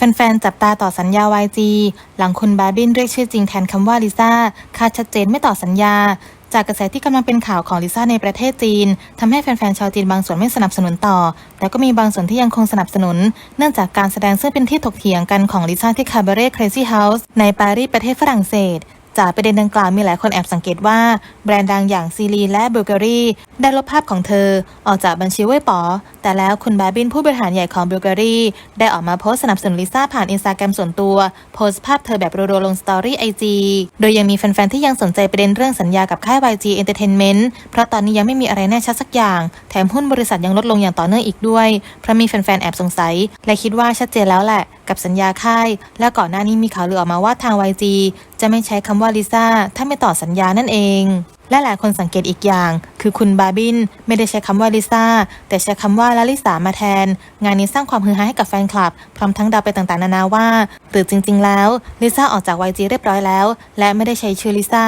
แฟนๆ จับตาต่อสัญญา YG หลังคุณบาร์บินเรียกชื่อจริงแทนคำว่าลิซ่าคาดชัดเจนไม่ต่อสัญญา จากกระแสที่กำลังเป็นข่าวของลิซ่าในประเทศจีนทำให้แฟนๆ ชาวจีนบางส่วนไม่สนับสนุนต่อ แต่ก็มีบางส่วนที่ยังคงสนับสนุน เนื่องจากการแสดงซึ่งเป็นที่ถกเถียงกันของลิซ่าที่คาบาเร่ Crazy House ในปารีสประเทศฝรั่งเศส จากประเด็นดังกล่าวมีหลายคนแอบสังเกตว่า แบรนด์ดังอย่างซีรีและเบลเกอรี่ได้ลบภาพของเธอ ออกจากบัญชีเว่ยป๋อ แต่แล้วคุณบาร์บินผู้บริหารใหญ่ของเบลเกอรี่ได้ออกมาโพสต์สนับสนุนลิซ่าผ่านอินสตาแกรมส่วนตัว โพสต์ภาพเธอแบบรัวๆลงสตอรี่ไอจีโดยยังมีแฟนๆที่ยังสนใจประเด็นเรื่องสัญญากับค่าย YG Entertainment เพราะตอนนี้ยังไม่มีอะไรแน่ชัดสักอย่าง แถมหุ้นบริษัทยังลดลงอย่างต่อเนื่องอีกด้วยเพราะมีแฟนๆแอบสงสัย และคิดว่าชัดเจนแล้วแหละ กับสัญญาค่าย และก่อนหน้านี้มีข่าวลือออกมาว่าทาง YG จะไม่ใช้คำว่าลิซ่าถ้าไม่ต่อสัญญานั่นเอง และหลายคนสังเกตอีกอย่าง คือคุณบาบินไม่ได้ใช้คำว่าลิซ่าแต่ใช้คำว่าลาลิสามาแทน งานนี้สร้างความฮือฮาให้กับแฟนคลับ พร้อมทั้งเดาไปต่างๆ นานาว่าหรือจริง ๆ แล้วลิซ่าออกจาก YG เรียบร้อยแล้ว และไม่ได้ใช้ชื่อลิซ่า